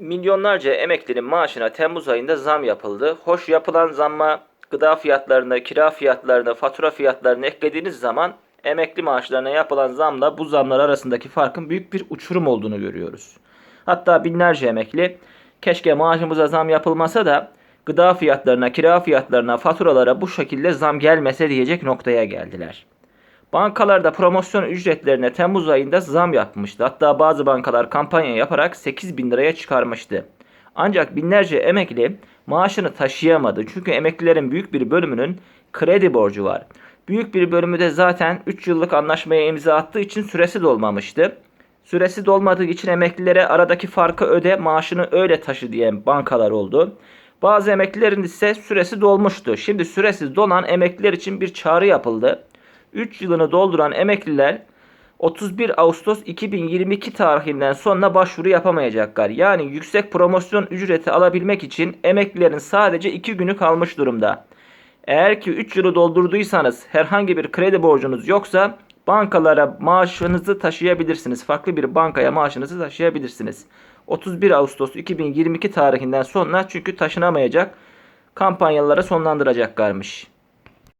Milyonlarca emeklinin maaşına Temmuz ayında zam yapıldı. Hoş yapılan zamma gıda fiyatlarına, kira fiyatlarına, fatura fiyatlarını eklediğiniz zaman emekli maaşlarına yapılan zamla bu zamlar arasındaki farkın büyük bir uçurum olduğunu görüyoruz. Hatta binlerce emekli keşke maaşımıza zam yapılmasa da gıda fiyatlarına, kira fiyatlarına, faturalara bu şekilde zam gelmese diyecek noktaya geldiler. Bankalarda promosyon ücretlerine Temmuz ayında zam yapmıştı. Hatta bazı bankalar kampanya yaparak 8 bin liraya çıkarmıştı. Ancak binlerce emekli maaşını taşıyamadı. Çünkü emeklilerin büyük bir bölümünün kredi borcu var. Büyük bir bölümü de zaten 3 yıllık anlaşmaya imza attığı için süresi dolmamıştı. Süresi dolmadığı için emeklilere aradaki farkı öde maaşını öyle taşı diyen bankalar oldu. Bazı emeklilerin ise süresi dolmuştu. Şimdi süresiz dolan emekliler için bir çağrı yapıldı. 3 yılını dolduran emekliler 31 Ağustos 2022 tarihinden sonra başvuru yapamayacaklar. Yani yüksek promosyon ücreti alabilmek için emeklilerin sadece 2 günü kalmış durumda. Eğer ki 3 yılı doldurduysanız herhangi bir kredi borcunuz yoksa bankalara maaşınızı taşıyabilirsiniz. Farklı bir bankaya maaşınızı taşıyabilirsiniz. 31 Ağustos 2022 tarihinden sonra çünkü taşınamayacak kampanyaları sonlandıracaklarmış.